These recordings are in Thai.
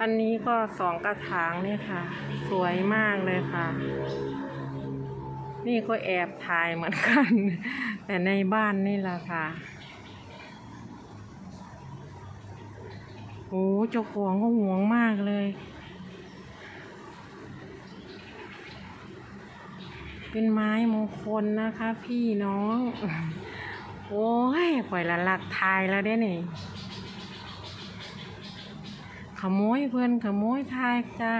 อันนี้ก็สองกระถางเนี่ยค่ะ สวยมากเลยค่ะ นี่ก็แอบถ่ายเหมือนกัน แต่ในบ้านนี่แหละค่ะโอ้เจ้าของก็ห่วงมากเลย เป็นไม้มงคลนะคะพี่น้อง โอ้ยข่อยละลักทายแล้วเด้นี่ ขโมยเพื่อนขโมยทายจ้า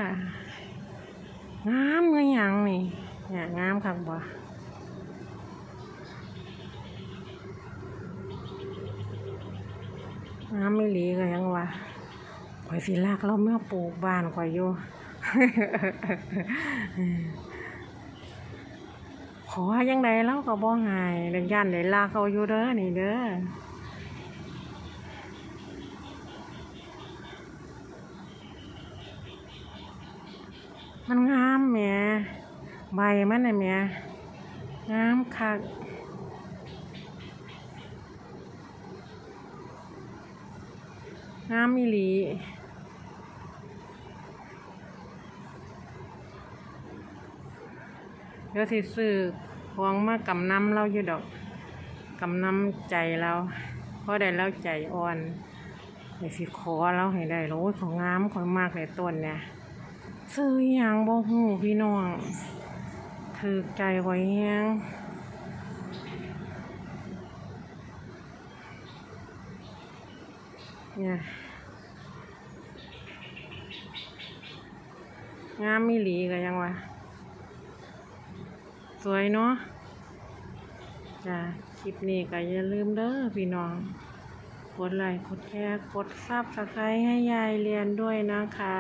งามเงยหยังนี่เนี่ยงามคักบ่งามไม่หลีก็ยังวะข่อยสิลากเราเมื่อปลูกบ้านข่อยอยู่ขอยังไดเราก็บ่หายเรื่องย่านได้ลากเขาอยู่เด้อนี่เด้อ มันงามแหมใบมันน่ะแหมงามคักงามอีหลีเดี๋ยวสิซื้อของมากำน้ำเราอยู่ดอกกำน้ำใจเราเพราะได้เราใจอ่อนเดี๋ยวสิขอเราให้ได้โอ้ของงามของมากเลยต้นเนี่ย ซื้ออยางบ่หูพี่น้องถือใจไว้แฮงเนี่ยงามมีหลีก็ยังวะสวยเนาะจ้ะคลิปนี้ก็อย่าลืมเด้อพี่น้องกดไลค์กดแชร์กดซับสไครต์ให้ยายเรียนด้วยนะคะ